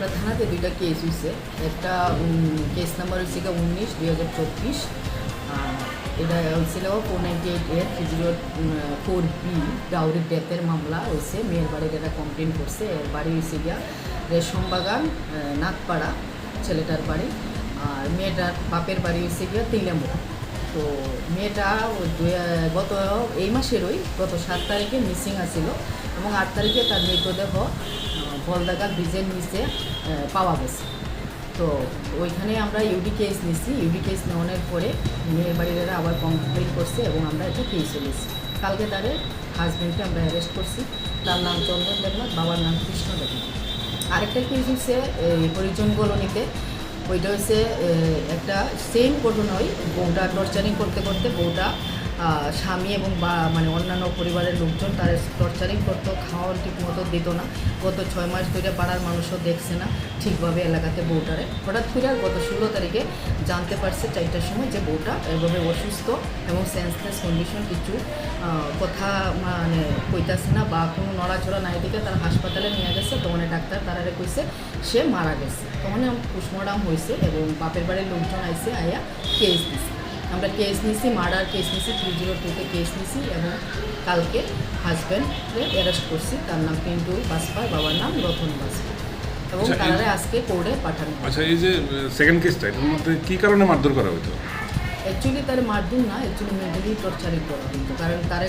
আমরা থানাতে দুইটা কেস হয়েছে একটা কেস নাম্বার গিয়ে উনিশ দুই হাজার চব্বিশ। এটা হয়েছিল four ninety eight three zero four B dowry ডেথের মামলা হয়েছে মেয়ের বাড়ির এটা কমপ্লেন করছে। এর বাড়ি হয়েছে গিয়া রেশম বাগান আহ, নাগপাড়া ছেলেটার বাড়ি। আর মেয়েটার বাপের বাড়ি হয়েছে গিয়া তিলামো তো মেয়েটা গত এই মাসেরই গত সাত তারিখে মিসিং আছিল এবং আট তারিখে তার মৃতদেহ আহ, বলদাগার ব্রিজের নিচে পাওয়া গেছে। তো ওইখানে আমরা ইউডি কেস নিচ্ছি ইউডি কেস নেওয়ানোর পরে মেয়ের বাড়িরা আবার কমপ্লেন করছে এবং আমরা এটা কেস চলেছি। কালকে তাদের হাজব্যান্ডকে আমরা অ্যারেস্ট করছি। তার নাম চন্দন দেবনাথ বাবার নাম কৃষ্ণ দেবনাথ। আরেকটা কেস হচ্ছে হরিজন কলোনিতে। ওইটা হচ্ছে একটা সেম ঘটনাই বউটা টর্চারিং করতে করতে বউটা স্বামী এবং বা মানে অন্যান্য পরিবারের লোকজন তাদের টর্চারিং করতো খাওয়ার ঠিক মতো দিত না। গত ছয় মাস ধরে পাড়ার মানুষও দেখছে না ঠিকভাবে এলাকাতে বউটারে। হঠাৎ করে গত ষোলো তারিখে জানতে পারছে চারটার সময় যে বউটা এভাবে অসুস্থ এবং সেন্সলেস কন্ডিশন কিছু কথা মানে কইতাছে না বা কোনো নড়াচড়া নাই দিকে তার হাসপাতালে নিয়ে গেছে। তখন ডাক্তার তারারে কইছে, সে মারা গেছে। তখন পোস্টমর্টম হয়েছে এবং বাপের বাড়ির লোকজন আইসে আইয়া কেস দিছে। আমরা কেস নিছি মার্ডার কেস নিছি থ্রি জিরো টুতে কেস নিছি এবং কালকে হাজব্যান্ডকে অ্যারেস্ট করছি। তার নাম পিন্টু বাসপার বাবার নাম রতন বাসপার এবং তারা আজকে কোর্টে পাঠানো আচ্ছা এই যে সেকেন্ড কেসটা এটার মধ্যে কী কারণে মারধর করা হতো অ্যাকচুয়ালি তার মারধর না অ্যাকচুয়ালি মেন্টালি টর্চারিং করা হতো কারণ তার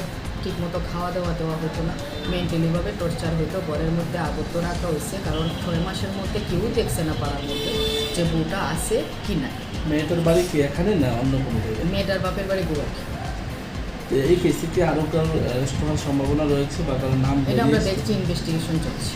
ঠিক মতো খাওয়া দাওয়া দেওয়া হতো না। মেন্টালিভাবে টর্চার হতো ঘরের মধ্যে আবদ্ধ রাখা হয়েছে কারণ ছয় মাসের মধ্যে কেউ দেখছে না পাড়ার মধ্যে যে বউটা আছে কি না মেয়েটার বাড়ি কি এখানে না অন্য কোনো মেয়েটার বাপের বাড়ি গুয়াহাটি এই কেসিতে আরও কারোর সম্ভাবনা রয়েছে বা কারোর নাম এটা আমরা দেখছি ইনভেস্টিগেশন চলছে।